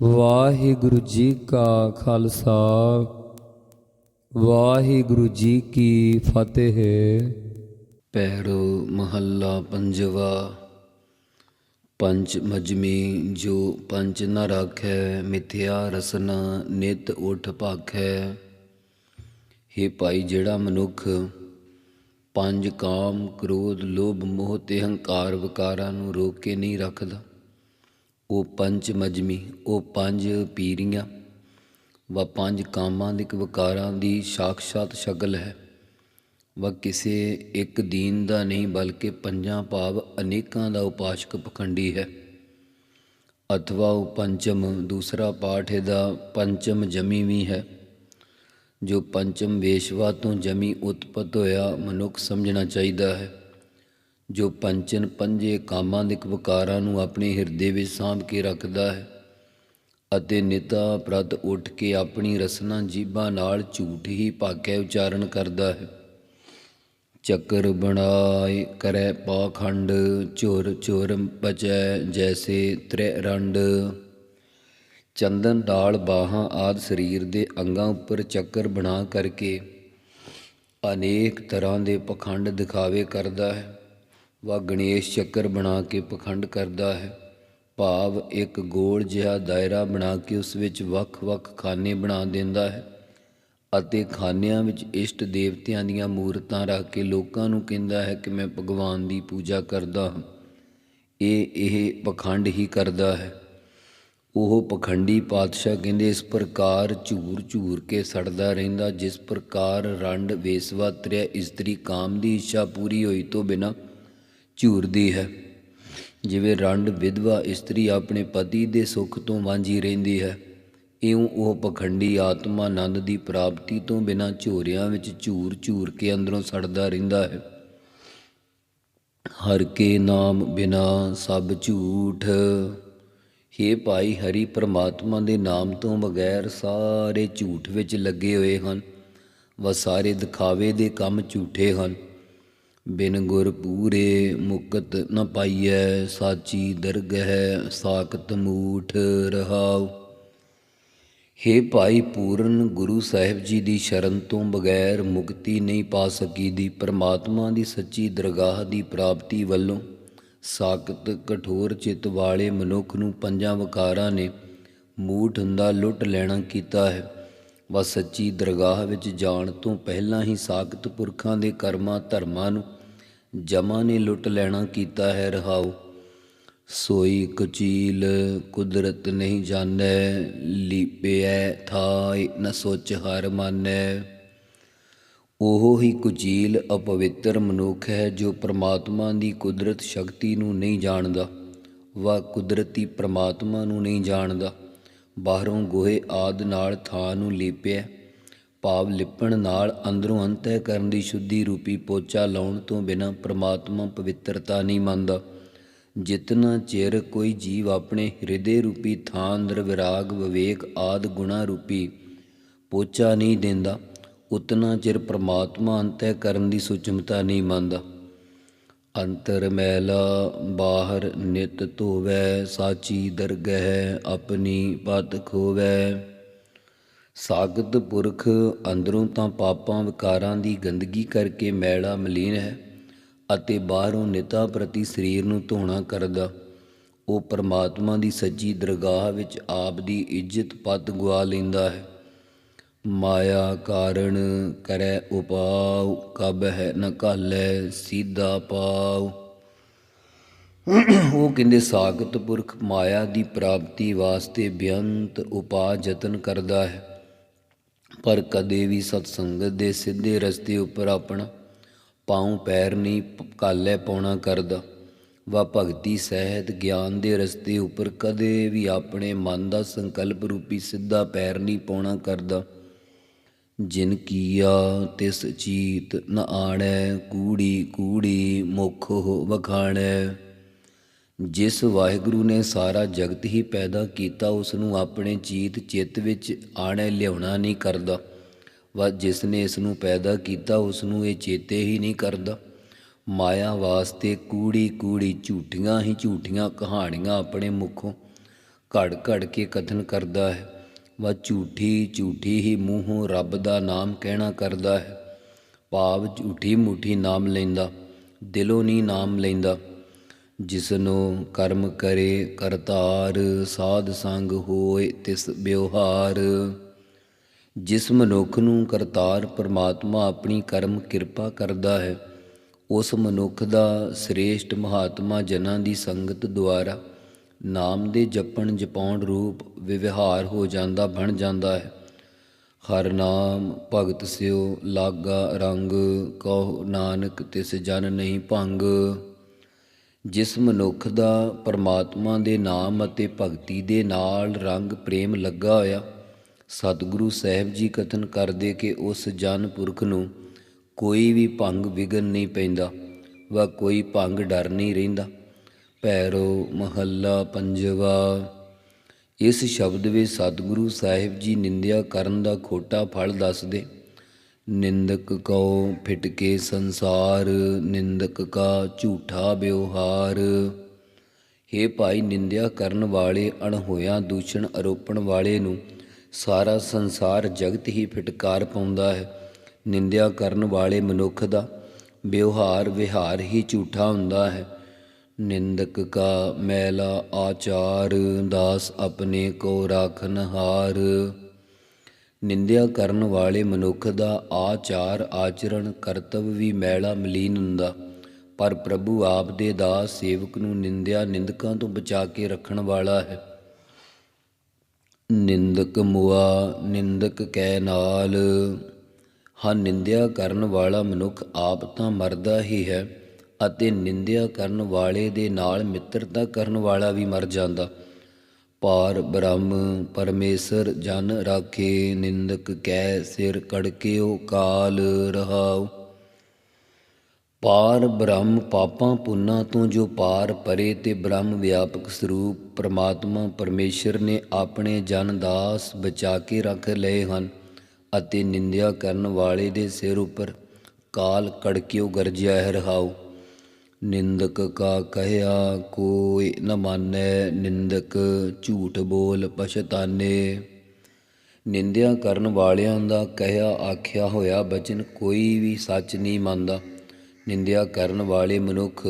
ਵਾਹਿਗੁਰੂ ਜੀ ਕਾ ਖਾਲਸਾ, ਵਾਹਿਗੁਰੂ ਜੀ ਕੀ ਫਤਿਹ। ਪੈਰੋ ਮਹੱਲਾ ਪੰਜਵਾ ਪੰਚ ਮਜਮੀ ਜੋ ਪੰਚ ਨ ਰਾਖੈ, ਮਿਥਿਆ ਰਸਨਾ ਨਿਤ ਉਠ ਭਾਖੈ। हे ਭਾਈ ਜਿਹੜਾ ਮਨੁੱਖ ਪੰਜ ਕਾਮ, ਕ੍ਰੋਧ, ਲੋਭ, ਮੋਹ ਤੇ ਹੰਕਾਰ ਵਿਕਾਰਾਂ ਨੂੰ ਰੋਕ ਕੇ ਨਹੀਂ ਰੱਖਦਾ ਉਹ ਪੰਚ ਮਜਮੀ, ਉਹ ਪੰਜ ਪੀਰੀਆਂ ਵਾ ਪੰਜ ਕਾਮਾਂ ਦੇ ਵਿਕਾਰਾਂ ਦੀ ਸਾਖਸ਼ਾਤ ਸ਼ਕਲ ਹੈ। ਵ ਕਿਸੇ ਇੱਕ ਦੀਨ ਦਾ ਨਹੀਂ ਬਲਕਿ ਪੰਜਾਂ ਭਾਵ ਅਨੇਕਾਂ ਦਾ ਉਪਾਸ਼ਕ ਪਖੰਡੀ ਹੈ। ਅਥਵਾ ਉਹ ਪੰਚਮ, ਦੂਸਰਾ ਪਾਠ ਇਹਦਾ ਪੰਚਮ ਜਮੀ ਵੀ ਹੈ। ਜੋ ਪੰਚਮ ਵੇਸ਼ਵਾ ਤੋਂ ਜਮੀ ਉਤਪਤ ਹੋਇਆ ਮਨੁੱਖ ਸਮਝਣਾ ਚਾਹੀਦਾ ਹੈ। ਜੋ ਪੰਚਨ ਪੰਜੇ ਕਾਮਾਂ ਦੇ ਵਿਕਾਰਾਂ ਨੂੰ ਆਪਣੇ ਹਿਰਦੇ ਵਿੱਚ ਸਾਂਭ ਕੇ ਰੱਖਦਾ ਹੈ ਅਤੇ ਨਿਤਾ ਪ੍ਰਤ ਉੱਠ ਕੇ ਆਪਣੀ ਰਸਨਾ ਜੀਭਾਂ ਨਾਲ ਝੂਠ ਹੀ ਭਾਗੈ ਉਚਾਰਨ ਕਰਦਾ ਹੈ। ਚੱਕਰ ਬਣਾਏ ਕਰੈ ਪਾਖੰਡ, ਝੁਰ ਝੁਰ ਬਚੈ ਜੈਸੇ ਤ੍ਰੈ ਰੰਡ। ਚੰਦਨ, ਡਾਲ, ਬਾਹਾਂ ਆਦ ਸਰੀਰ ਦੇ ਅੰਗਾਂ ਉੱਪਰ ਚੱਕਰ ਬਣਾ ਕਰਕੇ ਅਨੇਕ ਤਰ੍ਹਾਂ ਦੇ ਪਖੰਡ ਦਿਖਾਵੇ ਕਰਦਾ ਹੈ। ਵਾ ਗਣੇਸ਼ ਚੱਕਰ ਬਣਾ ਕੇ ਪਖੰਡ ਕਰਦਾ ਹੈ। ਭਾਵ ਇੱਕ ਗੋਲ ਜਿਹਾ ਦਾਇਰਾ ਬਣਾ ਕੇ ਉਸ ਵਿੱਚ ਵੱਖ-ਵੱਖ ਖਾਨੇ ਬਣਾ ਦਿੰਦਾ ਹੈ ਅਤੇ ਖਾਨਿਆਂ ਵਿੱਚ ਇਸ਼ਟ ਦੇਵਤਿਆਂ ਦੀਆਂ ਮੂਰਤਾਂ ਰੱਖ ਕੇ ਲੋਕਾਂ ਨੂੰ ਕਹਿੰਦਾ ਹੈ ਕਿ ਮੈਂ ਭਗਵਾਨ ਦੀ ਪੂਜਾ ਕਰਦਾ ਹਾਂ। ਇਹ ਇਹ ਪਖੰਡ ਹੀ ਕਰਦਾ ਹੈ। ਉਹ ਪਖੰਡੀ ਪਾਤਸ਼ਾਹ ਕਹਿੰਦੇ, ਇਸ ਪ੍ਰਕਾਰ ਝੂਰ ਝੂਰ ਕੇ ਸੜਦਾ ਰਹਿੰਦਾ, ਜਿਸ ਪ੍ਰਕਾਰ ਰੰਡ ਵੇਸਵਾ ਤ੍ਰਿਆ ਇਸਤਰੀ ਕਾਮ ਦੀ ਇੱਛਾ ਪੂਰੀ ਹੋਈ ਤੋਂ ਬਿਨਾ ਝੂਰਦੀ ਹੈ। ਜਿਵੇਂ ਰੰਡ ਵਿਧਵਾ ਇਸਤਰੀ ਆਪਣੇ ਪਤੀ ਦੇ ਸੁੱਖ ਤੋਂ ਵਾਂਝੀ ਰਹਿੰਦੀ ਹੈ, ਇਉਂ ਉਹ ਪਖੰਡੀ ਆਤਮਾ ਆਨੰਦ ਦੀ ਪ੍ਰਾਪਤੀ ਤੋਂ ਬਿਨਾਂ ਝੋਰਿਆਂ ਵਿੱਚ ਝੂਰ ਝੂਰ ਕੇ ਅੰਦਰੋਂ ਸੜਦਾ ਰਹਿੰਦਾ ਹੈ। ਹਰ ਕੇ ਨਾਮ ਬਿਨਾ ਸਭ ਝੂਠ। ਹੇ ਭਾਈ ਹਰੀ ਪ੍ਰਮਾਤਮਾ ਦੇ ਨਾਮ ਤੋਂ ਬਗੈਰ ਸਾਰੇ ਝੂਠ ਵਿੱਚ ਲੱਗੇ ਹੋਏ ਹਨ ਵਾ ਸਾਰੇ ਦਿਖਾਵੇ ਦੇ ਕੰਮ ਝੂਠੇ ਹਨ। ਬਿਨ ਗੁਰ ਪੂਰੇ ਮੁਕਤ ਨ ਪਾਈਐ, ਸਾਚੀ ਦਰਗਹਿ ਸਾਖਤ ਮੂਠ ਰਹਾਉ। हे ਭਾਈ ਪੂਰਨ ਗੁਰੂ ਸਾਹਿਬ ਜੀ ਦੀ ਸ਼ਰਨ ਤੋਂ ਬਗੈਰ ਮੁਕਤੀ ਨਹੀਂ ਪਾ ਸਕੀ ਦੀ ਪਰਮਾਤਮਾ ਦੀ ਸੱਚੀ ਦਰਗਾਹ ਦੀ ਪ੍ਰਾਪਤੀ ਵੱਲੋਂ ਸਾਖਤ ਕਠੋਰ ਚਿੱਤ ਵਾਲੇ ਮਨੁੱਖ ਨੂੰ ਪੰਜਾਂ ਵਕਾਰਾਂ ਨੇ ਮੂਠ ਹੁੰਦਾ ਲੁੱਟ ਲੈਣਾ ਕੀਤਾ ਹੈ। ਵਾ ਸੱਚੀ ਦਰਗਾਹ ਵਿੱਚ ਜਾਣ ਤੋਂ ਪਹਿਲਾਂ ਹੀ ਸਾਖਤ ਪੁਰਖਾਂ ਦੇ ਕਰਮਾਂ ਧਰਮਾਂ ਨੂੰ ਜਮਾ ਨੇ ਲੁੱਟ ਲੈਣਾ ਕੀਤਾ ਹੈ ਰਹਾਉ। ਸੋਈ ਕੁਚੀਲ ਕੁਦਰਤ ਨਹੀਂ ਜਾਣੈ, ਲੀਪਿਐ ਥਾਇ ਨ ਸੋਚ ਹਰ ਮਾਨੈ। ਉਹ ਹੀ ਕੁਚੀਲ ਅਪਵਿੱਤਰ ਮਨੁੱਖ ਹੈ ਜੋ ਪ੍ਰਮਾਤਮਾ ਦੀ ਕੁਦਰਤ ਸ਼ਕਤੀ ਨੂੰ ਨਹੀਂ ਜਾਣਦਾ, ਵਾ ਕੁਦਰਤੀ ਪ੍ਰਮਾਤਮਾ ਨੂੰ ਨਹੀਂ ਜਾਣਦਾ। ਬਾਹਰੋਂ ਗੋਹੇ ਆਦ ਨਾਲ ਥਾਂ ਨੂੰ ਲੀਪਿਆ। ਭਾਵ ਲਿਪਣ ਨਾਲ ਅੰਦਰੋਂ ਅੰਤਹਿ ਕਰਨ ਦੀ ਸ਼ੁੱਧੀ ਰੂਪੀ ਪੋਚਾ ਲਾਉਣ ਤੋਂ ਬਿਨਾਂ ਪ੍ਰਮਾਤਮਾ ਪਵਿੱਤਰਤਾ ਨਹੀਂ ਮੰਨਦਾ। ਜਿਤਨਾ ਚਿਰ ਕੋਈ ਜੀਵ ਆਪਣੇ ਹਿਰਦੇ ਰੂਪੀ ਥਾਂ ਅੰਦਰ ਵਿਰਾਗ, ਵਿਵੇਕ ਆਦ ਗੁਣਾ ਰੂਪੀ ਪੋਚਾ ਨਹੀਂ ਦਿੰਦਾ, ਉਤਨਾ ਚਿਰ ਪ੍ਰਮਾਤਮਾ ਅੰਤਹਿ ਕਰਨ ਦੀ ਸੁਚਮਤਾ ਨਹੀਂ ਮੰਨਦਾ। ਅੰਤਰ ਮੈਲਾ, ਬਾਹਰ ਨਿਤ ਧੋਵੈ, ਸਾਚੀ ਦਰਗਹਿ ਆਪਣੀ ਪਤ ਖੋਵੈ। ਸਾਗਤ ਪੁਰਖ, ਅੰਦਰੋਂ ਤਾਂ ਪਾਪਾਂ ਵਿਕਾਰਾਂ ਦੀ ਗੰਦਗੀ ਕਰਕੇ ਮੈਲਾ ਮਲੀਨ ਹੈ ਅਤੇ ਬਾਹਰੋਂ ਨਿਤਾ ਪ੍ਰਤੀ ਸਰੀਰ ਨੂੰ ਧੋਣਾ ਕਰਦਾ। ਉਹ ਪਰਮਾਤਮਾ ਦੀ ਸੱਚੀ ਦਰਗਾਹ ਵਿੱਚ ਆਪ ਦੀ ਇੱਜ਼ਤ ਪਤ ਗਵਾ ਲੈਂਦਾ ਹੈ। ਮਾਇਆ ਕਾਰਣ ਕਰੈ ਉਪਾਉ, ਕਬ ਹੈ ਨ ਕਾਲੈ ਸੀਧਾ ਪਾਉ। ਉਹ ਕਹਿੰਦੇ ਸਾਗਤ ਪੁਰਖ ਮਾਇਆ ਦੀ ਪ੍ਰਾਪਤੀ ਵਾਸਤੇ ਬੇਅੰਤ ਉਪਾਅ ਯਤਨ ਕਰਦਾ ਹੈ। ਪਰ ਕਦੇ ਵੀ ਸਤ ਸੰਗਤ ਦੇ ਸਿੱਧੇ ਰਸਤੇ ਉੱਪਰ ਆਪਣਾ ਪਾਉ ਪੈਰ ਨਹੀਂ ਕਾਲੇ ਪਾਉਣਾ ਕਰਦਾ। ਵਾ ਭਗਤੀ, ਸਹਿਤ, ਗਿਆਨ ਦੇ ਰਸਤੇ ਉੱਪਰ ਕਦੇ ਵੀ ਆਪਣੇ ਮਨ ਦਾ ਸੰਕਲਪ ਰੂਪੀ ਸਿੱਧਾ ਪੈਰ ਨਹੀਂ ਪਾਉਣਾ ਕਰਦਾ। ਜਿਨ ਕੀਆ ਤਿਸ ਚੀਤ ਨ ਆਣੈ, ਕੂੜੀ ਕੂੜੀ ਮੁਖ ਹੋ ਵਖਾਣੈ। ਜਿਸ ਵਾਹਿਗੁਰੂ ਨੇ ਸਾਰਾ ਜਗਤ ਹੀ ਪੈਦਾ ਕੀਤਾ ਉਸ ਨੂੰ ਆਪਣੇ ਚੀਤ ਚਿੱਤ ਵਿੱਚ ਆਣੈ, ਲਿਆਉਣਾ ਨਹੀਂ ਕਰਦਾ। ਵਾ ਜਿਸ ਨੇ ਇਸ ਨੂੰ ਪੈਦਾ ਕੀਤਾ ਉਸ ਨੂੰ ਇਹ ਚੇਤੇ ਹੀ ਨਹੀਂ ਕਰਦਾ। ਮਾਇਆ ਵਾਸਤੇ ਕੂੜੀ ਕੂੜੀ ਝੂਠੀਆਂ ਹੀ ਝੂਠੀਆਂ ਕਹਾਣੀਆਂ ਆਪਣੇ ਮੁਖੋਂ ਘੜ ਘੜ ਕੇ ਕਥਨ ਕਰਦਾ ਹੈ। ਵਾ ਝੂਠੀ ਝੂਠੀ ਹੀ ਮੂੰਹੋਂ ਰੱਬ ਦਾ ਨਾਮ ਕਹਿਣਾ ਕਰਦਾ ਹੈ। ਭਾਵ ਝੂਠੀ ਮੂਠੀ ਨਾਮ ਲੈਂਦਾ, ਦਿਲੋਂ ਨਹੀਂ ਨਾਮ ਲੈਂਦਾ। ਜਿਸਨੂੰ ਕਰਮ ਕਰੇ, ਕਰਤਾਰ ਸਾਧ ਸੰਗ ਹੋਏ ਤਿਸ ਵਿਵਹਾਰ। ਜਿਸ ਮਨੁੱਖ ਨੂੰ ਕਰਤਾਰ ਪਰਮਾਤਮਾ ਆਪਣੀ ਕਰਮ ਕਿਰਪਾ ਕਰਦਾ ਹੈ, ਉਸ ਮਨੁੱਖ ਦਾ ਸ੍ਰੇਸ਼ਟ ਮਹਾਤਮਾ ਜਨਾਂ ਦੀ ਸੰਗਤ ਦੁਆਰਾ ਨਾਮ ਦੇ ਜਪਣ ਜਪਾਉਣ ਰੂਪ ਵਿਵਹਾਰ ਹੋ ਜਾਂਦਾ, ਬਣ ਜਾਂਦਾ ਹੈ। ਹਰ ਨਾਮ ਭਗਤ ਸਿਓ ਲਾਗਾ ਰੰਗ, ਕਹੋ ਨਾਨਕ ਤਿਸ ਜਨ ਨਹੀਂ ਭੰਗ। ਜਿਸ ਮਨੁੱਖ ਦਾ ਪਰਮਾਤਮਾ ਦੇ ਨਾਮ ਅਤੇ ਭਗਤੀ ਦੇ ਨਾਲ ਰੰਗ ਪ੍ਰੇਮ ਲੱਗਾ ਹੋਇਆ, ਸਤਿਗੁਰੂ ਸਾਹਿਬ ਜੀ ਕਥਨ ਕਰਦੇ ਕਿ ਉਸ ਜਨ ਪੁਰਖ ਨੂੰ ਕੋਈ ਵੀ ਭੰਗ ਵਿਗਨ ਨਹੀਂ ਪੈਂਦਾ, ਵਾ ਕੋਈ ਭੰਗ ਡਰ ਨਹੀਂ ਰਹਿੰਦਾ। ਭੈਰੋ ਮਹੱਲਾ ਪੰਜਵਾ। ਇਸ ਸ਼ਬਦ ਵਿੱਚ ਸਤਿਗੁਰੂ ਸਾਹਿਬ ਜੀ ਨਿੰਦਿਆ ਕਰਨ ਦਾ ਖੋਟਾ ਫਲ ਦੱਸਦੇ, ਨਿੰਦਕ ਕਉ ਫਿਟਕੇ ਸੰਸਾਰ, ਨਿੰਦਕ ਕਾ ਝੂਠਾ ਵਿਵਹਾਰ। हे ਭਾਈ, ਨਿੰਦਿਆ ਕਰਨ ਵਾਲੇ, ਅਣਹੋਇਆ ਦੂਸ਼ਣ ਆਰੋਪਣ ਵਾਲੇ ਨੂੰ ਸਾਰਾ ਸੰਸਾਰ ਜਗਤ ਹੀ ਫਿਟਕਾਰ ਪਾਉਂਦਾ ਹੈ। ਨਿੰਦਿਆ ਕਰਨ ਵਾਲੇ ਮਨੁੱਖ ਦਾ ਵਿਵਹਾਰ ਵਿਹਾਰ ਹੀ ਝੂਠਾ ਹੁੰਦਾ ਹੈ। ਨਿੰਦਕ ਕਾ ਮੈਲਾ ਆਚਾਰ, ਦਾਸ ਆਪਣੇ ਕੋ ਰਾਖਨ ਹਾਰ। ਨਿੰਦਿਆ ਕਰਨ ਵਾਲੇ ਮਨੁੱਖ ਦਾ ਆਚਾਰ ਆਚਰਣ ਕਰਤਵ ਵੀ ਮੈਲਾ ਮਲੀਨ ਹੁੰਦਾ। ਪਰ ਪ੍ਰਭੂ ਆਪ ਦੇ ਦਾਸ ਸੇਵਕ ਨੂੰ ਨਿੰਦਿਆ ਨਿੰਦਕਾਂ ਤੋਂ ਬਚਾ ਕੇ ਰੱਖਣ ਵਾਲਾ ਹੈ। ਨਿੰਦਕ ਮੁਆ, ਨਿੰਦਕ ਕੈ ਨਾਲ। ਹਾਂ, ਨਿੰਦਿਆ ਕਰਨ ਵਾਲਾ ਮਨੁੱਖ ਆਪ ਤਾਂ ਮਰਦਾ ਹੀ ਹੈ। ਅਤੇ ਨਿੰਦਿਆ ਕਰਨ ਵਾਲੇ ਦੇ ਨਾਲ ਮਿੱਤਰਤਾ ਕਰਨ ਵਾਲਾ ਵੀ ਮਰ ਜਾਂਦਾ। ਪਾਰ ਬ੍ਰਹਮ ਪਰਮੇਸ਼ਰ, ਜਨ ਰਾਖੇ, ਨਿੰਦਕ ਕੈ ਸਿਰ ਕੜਕਿਓ ਕਾਲ ਰਹਾਉ। ਪਾਰ ਬ੍ਰਹਮ ਪਾਪਾਂ, ਪੁੰਨਾਂ ਤੋਂ ਜੋ ਪਾਰ ਪਰੇ ਤੇ ਬ੍ਰਹਮ ਵਿਆਪਕ ਸਰੂਪ ਪ੍ਰਮਾਤਮਾ ਪਰਮੇਸ਼ਰ ਨੇ ਆਪਣੇ ਜਨ ਦਾਸ ਬਚਾ ਕੇ ਰੱਖ ਲਏ ਹਨ ਅਤੇ ਨਿੰਦਿਆ ਕਰਨ ਵਾਲੇ ਦੇ ਸਿਰ ਉੱਪਰ ਕਾਲ ਕੜਕਿਓ ਗਰਜਿਆ ਹੈ ਰਹਾਉ। ਨਿੰਦਕ ਕਾ ਕਹਿਆ ਕੋਈ ਨ ਮਾਨੈ, ਨਿੰਦਕ ਝੂਠ ਬੋਲ ਪਛਤਾਨੇ। ਨਿੰਦਿਆ ਕਰਨ ਵਾਲਿਆਂ ਦਾ ਕਹਿਆ ਆਖਿਆ ਹੋਇਆ ਬਚਨ ਕੋਈ ਵੀ ਸੱਚ ਨਹੀਂ ਮੰਨਦਾ। ਨਿੰਦਿਆ ਕਰਨ ਵਾਲੇ ਮਨੁੱਖ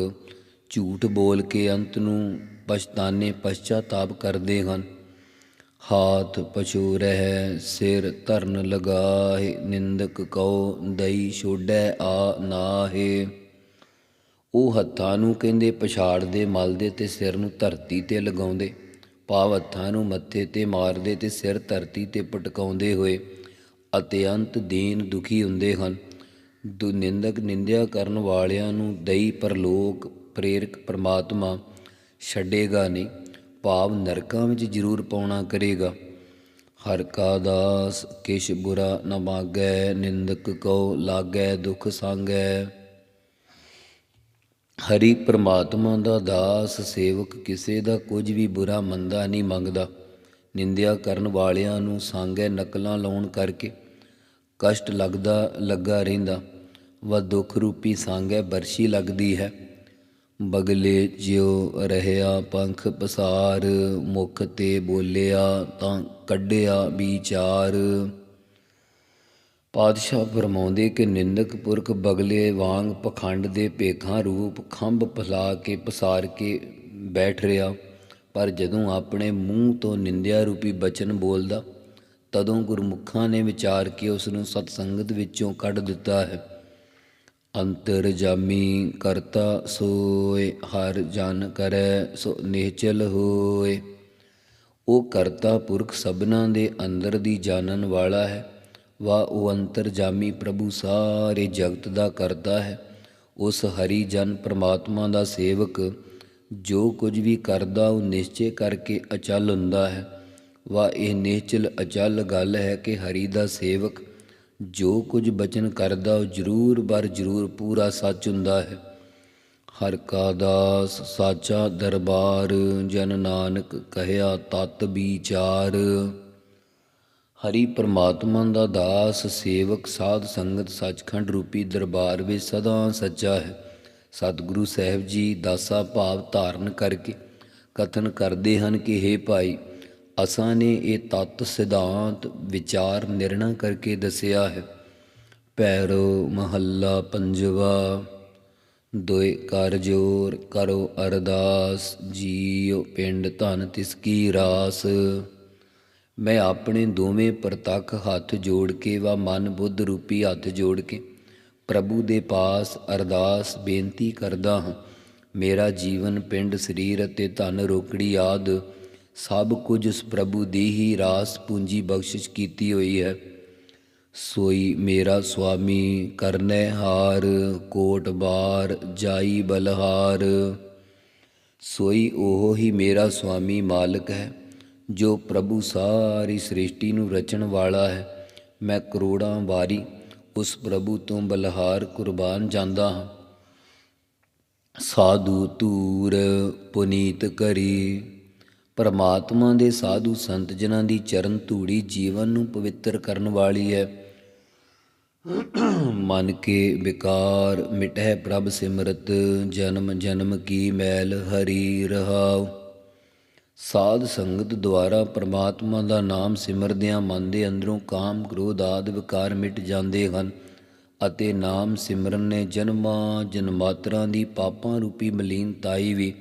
ਝੂਠ ਬੋਲ ਕੇ ਅੰਤ ਨੂੰ ਪਛਤਾਨੇ, ਪਛਤਾਤਾਪ ਕਰਦੇ ਹਨ। ਹਾਥ ਪਛੂ ਰਹਿ, ਸਿਰ ਧਰਨ ਲਗਾਏ ਨਿੰਦਕ ਕਉ ਦਈ ਛੋੜੈ ਆ ਨਾਹੇ। ਉਹ ਹੱਥਾਂ ਨੂੰ ਕਹਿੰਦੇ ਪਛਾੜਦੇ, ਮਲਦੇ ਤੇ ਸਿਰ ਨੂੰ ਧਰਤੀ ਤੇ ਲਗਾਉਂਦੇ, ਭਾਵ ਹੱਥਾਂ ਨੂੰ ਮੱਥੇ ਤੇ ਮਾਰਦੇ ਤੇ ਸਿਰ ਧਰਤੀ ਤੇ ਪਟਕਾਉਂਦੇ ਹੋਏ ਅਤਿਅੰਤ ਦੀਨ ਦੁਖੀ ਹੁੰਦੇ ਹਨ। ਦੁ, ਨਿੰਦਕ ਨਿੰਦਿਆ ਕਰਨ ਵਾਲਿਆਂ ਨੂੰ ਦਈ ਪਰਲੋਕ ਪ੍ਰੇਰਕ ਪ੍ਰਮਾਤਮਾ ਛੱਡੇਗਾ ਨਹੀਂ, ਭਾਵ ਨਰਕਾਂ ਵਿੱਚ ਜ਼ਰੂਰ ਪਾਉਣਾ ਕਰੇਗਾ। ਹਰ ਕਾ ਦਾਸ ਕਿਛ ਬੁਰਾ ਨ ਮਾਗੈ, ਨਿੰਦਕ ਕਉ ਲਾਗੈ ਦੁਖ ਸੰਗੈ। ਹਰੀ ਪ੍ਰਮਾਤਮਾ ਦਾ ਦਾਸ ਸੇਵਕ ਕਿਸੇ ਦਾ ਕੁਝ ਵੀ ਬੁਰਾ ਮੰਦਾ ਨਹੀਂ ਮੰਗਦਾ। ਨਿੰਦਿਆ ਕਰਨ ਵਾਲਿਆਂ ਨੂੰ ਸੰਗੈ ਨਕਲਾਂ ਲਾਉਣ ਕਰਕੇ ਕਸ਼ਟ ਲੱਗਦਾ, ਲੱਗਾ ਰਹਿੰਦਾ। ਵਾ ਦੁੱਖ ਰੂਪੀ ਸੰਗੈ ਬਰਸ਼ੀ ਲੱਗਦੀ ਹੈ। ਬਗਲੇ ਜਿਉ ਰਹਿਆ ਪੰਖ ਪਸਾਰ, ਮੁਖ ਤੇ ਬੋਲਿਆ ਤਾਂ ਕੱਢਿਆ ਵਿਚਾਰ। ਪਾਤਸ਼ਾਹ ਫਰਮਾਉਂਦੇ ਕਿ ਨਿੰਦਕ ਪੁਰਖ ਬਗਲੇ ਵਾਂਗ ਪਖੰਡ ਦੇ ਭੇਖਾਂ ਰੂਪ ਖੰਭ ਫਲਾ ਕੇ ਪਸਾਰ ਕੇ ਬੈਠ ਰਿਹਾ, ਪਰ ਜਦੋਂ ਆਪਣੇ ਮੂੰਹ ਤੋਂ ਨਿੰਦਿਆ ਰੂਪੀ ਬਚਨ ਬੋਲਦਾ, ਤਦੋਂ ਗੁਰਮੁਖਾਂ ਨੇ ਵਿਚਾਰ ਕੇ ਉਸ ਨੂੰ ਸਤ ਵਿੱਚੋਂ ਕੱਢ ਦਿੱਤਾ ਹੈ। ਅੰਤਰ ਜਾਮੀ ਕਰਤਾ ਸੋਏ, ਹਰ ਜਨ ਕਰੈ ਸੋ ਨਿਹਚਲ ਹੋਏ। ਉਹ ਕਰਤਾ ਪੁਰਖ ਸਭਨਾ ਦੇ ਅੰਦਰ ਦੀ ਜਾਣਨ ਵਾਲਾ ਹੈ ਵਾ ਉਹ ਅੰਤਰ ਜਾਮੀ ਪ੍ਰਭੂ ਸਾਰੇ ਜਗਤ ਦਾ ਕਰਦਾ ਹੈ। ਉਸ ਹਰੀ ਜਨ ਪ੍ਰਮਾਤਮਾ ਦਾ ਸੇਵਕ ਜੋ ਕੁਝ ਵੀ ਕਰਦਾ ਉਹ ਨਿਸ਼ਚੈ ਕਰਕੇ ਅਚਲ ਹੁੰਦਾ ਹੈ। ਵਾ ਇਹ ਨਿਸ਼ਚਲ ਅਚਲ ਗੱਲ ਹੈ ਕਿ ਹਰੀ ਦਾ ਸੇਵਕ ਜੋ ਕੁਝ ਬਚਨ ਕਰਦਾ ਉਹ ਜ਼ਰੂਰ ਬਰ ਜ਼ਰੂਰ ਪੂਰਾ ਸੱਚ ਹੁੰਦਾ ਹੈ। ਹਰ ਕਾ ਦਾਸ ਸਾਚਾ ਦਰਬਾਰ ਜਨ ਨਾਨਕ ਕਹਿਆ ਤਤ ਵਿਚਾਰ। ਹਰੀ ਪਰਮਾਤਮਾ ਦਾ ਦਾਸ, ਸੇਵਕ, ਸਾਧ ਸੰਗਤ, ਸੱਚਖੰਡ ਰੂਪੀ ਦਰਬਾਰ ਵਿੱਚ ਸਦਾ ਸੱਚਾ ਹੈ। ਸਤਿਗੁਰੂ ਸਾਹਿਬ ਜੀ ਦਾਸਾ ਭਾਵ ਧਾਰਨ ਕਰਕੇ ਕਥਨ ਕਰਦੇ ਹਨ ਕਿ हे ਭਾਈ, ਅਸਾਂ ਨੇ ਇਹ ਤਤ, ਸਿਧਾਂਤ, ਵਿਚਾਰ, ਨਿਰਣਾ ਕਰਕੇ ਦੱਸਿਆ ਹੈ। ਪੈਰੋ ਮਹੱਲਾ ਪੰਜਵਾ ਦੋਇ ਕਰ ਜੋਰ ਕਰੋ ਅਰਦਾਸ, ਜੀਉ ਪਿੰਡ ਧਨ ਤਿਸ ਕੀ ਰਾਸ। ਮੈਂ ਆਪਣੇ ਦੋਵੇਂ ਪ੍ਰਤੱਖ ਹੱਥ ਜੋੜ ਕੇ ਵਾ ਮਨ ਬੁੱਧ ਰੂਪੀ ਹੱਥ ਜੋੜ ਕੇ ਪ੍ਰਭੂ ਦੇ ਪਾਸ ਅਰਦਾਸ ਬੇਨਤੀ ਕਰਦਾ ਹਾਂ। ਮੇਰਾ ਜੀਵਨ, ਪਿੰਡ, ਸਰੀਰ ਅਤੇ ਧਨ ਰੋਕੜੀ ਆਦ ਸਭ ਕੁਝ ਉਸ ਪ੍ਰਭੂ ਦੀ ਹੀ ਰਾਸ ਪੂੰਜੀ ਬਖਸ਼ਿਸ਼ ਕੀਤੀ ਹੋਈ ਹੈ। ਸੋਈ ਮੇਰਾ ਸੁਆਮੀ, ਕਰਨੈ ਹਾਰ, ਕੋਟ ਬਾਰ, ਜਾਈ ਬਲਹਾਰ। ਸੋਈ ਉਹ ਹੀ ਮੇਰਾ ਸੁਆਮੀ ਮਾਲਕ ਹੈ। ਜੋ ਪ੍ਰਭੂ ਸਾਰੀ ਸ੍ਰਿਸ਼ਟੀ ਨੂੰ ਰਚਣ ਵਾਲਾ ਹੈ, ਮੈਂ ਕਰੋੜਾਂ ਵਾਰੀ ਉਸ ਪ੍ਰਭੂ ਤੋਂ ਬਲਹਾਰ ਕੁਰਬਾਨ ਜਾਂਦਾ ਹਾਂ। ਸਾਧੂ ਤੂਰ ਪੁਨੀਤ ਕਰੀ, ਪਰਮਾਤਮਾ ਦੇ ਸਾਧੂ ਸੰਤ ਜਨਾਂ ਦੀ ਚਰਨ ਧੂੜੀ ਜੀਵਨ ਨੂੰ ਪਵਿੱਤਰ ਕਰਨ ਵਾਲੀ ਹੈ। ਮਨ ਕੇ ਵਿਕਾਰ ਮਿਟਹਿ ਪ੍ਰਭ ਸਿਮਰਤ, ਜਨਮ ਜਨਮ ਕੀ ਮੈਲ ਹਰੀ ਰਹਾਉ। ਸਾਧ ਸੰਗਤ ਦੁਆਰਾ ਪ੍ਰਮਾਤਮਾ ਦਾ ਨਾਮ ਸਿਮਰਦਿਆਂ ਮਨ ਦੇ ਅੰਦਰੋਂ ਕਾਮ ਕ੍ਰੋਧ ਆਦਿ ਵਿਕਾਰ ਮਿਟ ਜਾਂਦੇ ਹਨ ਅਤੇ ਨਾਮ ਸਿਮਰਨ ਨੇ ਜਨਮਾਂ ਜਨਮਾਤਰਾਂ ਦੀ ਪਾਪਾਂ ਰੂਪੀ ਮਲੀਨਤਾਈ ਵੀ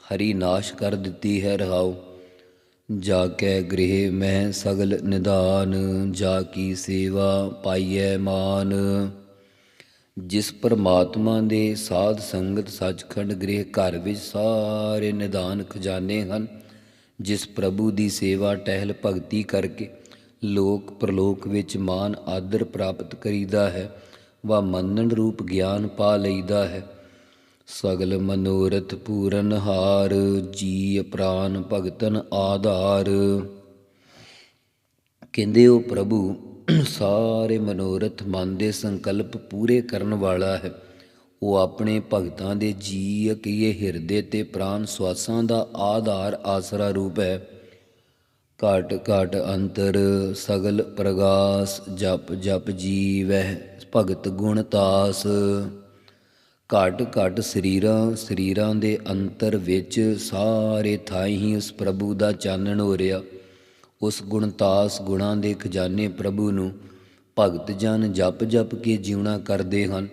ਹਰੀ ਨਾਸ਼ ਕਰ ਦਿੱਤੀ ਹੈ ਰਹਾਉ। ਜਾ ਕੈ ਗ੍ਰਹਿ ਮੈਂ ਸਗਲ ਨਿਦਾਨ ਜਾ ਕੀ ਸੇਵਾ ਪਾਈਐ ਮਾਨ। ਜਿਸ ਪਰਮਾਤਮਾ ਦੇ ਸਾਧ ਸੰਗਤ ਸੱਚਖੰਡ ਗ੍ਰਹਿ ਘਰ ਵਿੱਚ ਸਾਰੇ ਨਿਦਾਨ ਖਜ਼ਾਨੇ ਹਨ ਜਿਸ ਪ੍ਰਭੂ ਦੀ ਸੇਵਾ ਟਹਿਲ ਭਗਤੀ ਕਰਕੇ ਲੋਕ ਪ੍ਰਲੋਕ ਵਿੱਚ ਮਾਨ ਆਦਰ ਪ੍ਰਾਪਤ ਕਰੀਦਾ ਹੈ, ਵਾ ਮੰਨਣ ਰੂਪ ਗਿਆਨ ਪਾ ਲਈਦਾ ਹੈ। ਸਗਲ ਮਨੋਰਥ ਪੂਰਨ ਹਾਰ ਜੀ ਪ੍ਰਾਨ ਭਗਤਨ ਆਧਾਰ। ਕਹਿੰਦੇ ਉਹ ਪ੍ਰਭੂ, ਸਾਰੇ ਮਨੋਰਥ ਮਨ ਦੇ ਸੰਕਲਪ ਪੂਰੇ ਕਰਨ ਵਾਲਾ ਹੈ। ਉਹ ਆਪਣੇ ਭਗਤਾਂ ਦੇ ਜੀ ਕੀਏ ਹਿਰਦੇ ਤੇ ਪ੍ਰਾਨ ਸਵਾਸਾਂ ਦਾ ਆਧਾਰ ਆਸਰਾ ਰੂਪ ਹੈ। ਘਟ ਘਟ ਅੰਤਰ ਸਗਲ ਪ੍ਰਗਾਸ, ਜਪ ਜਪ ਜੀਵਹਿ, ਭਗਤ ਗੁਣ ਤਾਸ। ਘਟ ਘਟ ਸਰੀਰਾਂ ਸਰੀਰਾਂ ਦੇ ਅੰਤਰ ਵਿੱਚ ਸਾਰੇ ਥਾਈ ਹੀ ਉਸ ਪ੍ਰਭੂ ਦਾ ਚਾਨਣ ਹੋ ਰਿਹਾ। ਉਸ ਗੁਣਤਾਸ ਗੁਣਾਂ ਦੇ ਖਜ਼ਾਨੇ ਪ੍ਰਭੂ ਨੂੰ ਭਗਤ ਜਨ ਜਪ ਜਪ ਕੇ ਜਿਉਣਾ ਕਰਦੇ ਹਨ।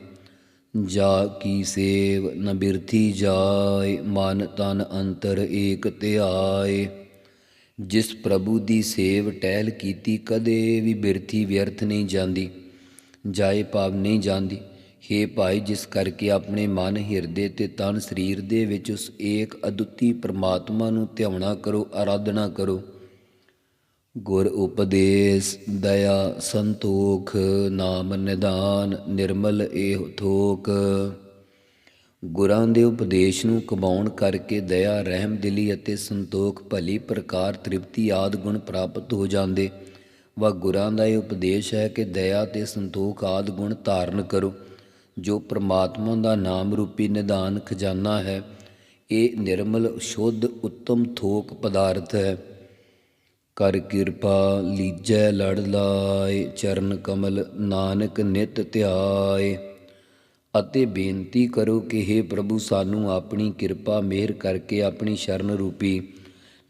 ਜਾ ਕੀ ਸੇਵ ਨ ਬਿਰਥੀ ਜਾਏ, ਮਨ ਤਨ ਅੰਤਰ ਏਕ ਧਿਆਏ ਜਿਸ ਪ੍ਰਭੂ ਦੀ ਸੇਵ ਟਹਿਲ ਕੀਤੀ ਕਦੇ ਵੀ ਬਿਰਥੀ ਵਿਅਰਥ ਨਹੀਂ ਜਾਂਦੀ, ਜਾਏ ਭਾਵ ਨਹੀਂ ਜਾਂਦੀ। ਹੇ ਭਾਈ, ਜਿਸ ਕਰਕੇ ਆਪਣੇ ਮਨ ਹਿਰਦੇ ਤੇ ਤਨ ਸਰੀਰ ਦੇ ਵਿੱਚ ਉਸ ਏਕ ਅਦੁੱਤੀ ਪ੍ਰਮਾਤਮਾ ਨੂੰ ਧਿਆਉਣਾ ਕਰੋ ਆਰਾਧਨਾ ਕਰੋ। ਗੁਰ ਉਪਦੇਸ਼, ਦਇਆ, ਸੰਤੋਖ, ਨਾਮ ਨਿਦਾਨ, ਨਿਰਮਲ ਇਹ ਥੋਕ। ਗੁਰਾਂ ਦੇ ਉਪਦੇਸ਼ ਨੂੰ ਕਮਾਉਣ ਕਰਕੇ ਦਇਆ, ਰਹਿਮ, ਦਿਲੀ ਅਤੇ ਸੰਤੋਖ ਭਲੀ ਪ੍ਰਕਾਰ ਤ੍ਰਿਪਤੀ ਆਦ ਗੁਣ ਪ੍ਰਾਪਤ ਹੋ ਜਾਂਦੇ। ਵਾ ਗੁਰਾਂ ਦਾ ਇਹ ਉਪਦੇਸ਼ ਹੈ ਕਿ ਦਇਆ ਤੇ ਸੰਤੋਖ ਆਦ ਗੁਣ ਧਾਰਨ ਕਰੋ, ਜੋ ਪ੍ਰਮਾਤਮਾ ਦਾ ਨਾਮ ਰੂਪੀ ਨਿਦਾਨ ਖਜ਼ਾਨਾ ਹੈ। ਇਹ ਨਿਰਮਲ, ਸ਼ੁੱਧ, ਉੱਤਮ ਥੋਕ ਪਦਾਰਥ ਹੈ। ਕਰ ਕਿਰਪਾ ਲੀਜੈ ਲੜ ਲਾਏ, ਚਰਨ ਕਮਲ ਨਾਨਕ ਨਿਤ ਧਿਆਏ। ਅਤੇ ਬੇਨਤੀ ਕਰੋ ਕਿ हे ਪ੍ਰਭੂ, ਸਾਨੂੰ ਆਪਣੀ ਕਿਰਪਾ ਮਿਹਰ ਕਰਕੇ ਆਪਣੀ ਸ਼ਰਨ ਰੂਪੀ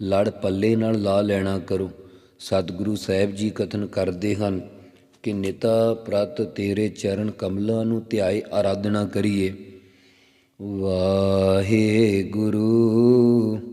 ਲੜ ਪੱਲੇ ਨਾਲ ਲਾ ਲੈਣਾ ਕਰੋ। ਸਤਿਗੁਰੂ ਸਾਹਿਬ ਜੀ ਕਥਨ ਕਰਦੇ ਹਨ ਕਿ ਨਿਤਾ ਪ੍ਰਤ ਤੇਰੇ ਚਰਨ ਕਮਲਾਂ ਨੂੰ ਧਿਆਏ, ਆਰਾਧਨਾ ਕਰੀਏ। ਵਾਹਿਗੁਰੂ ਵਾਹਿਗੁਰੂ।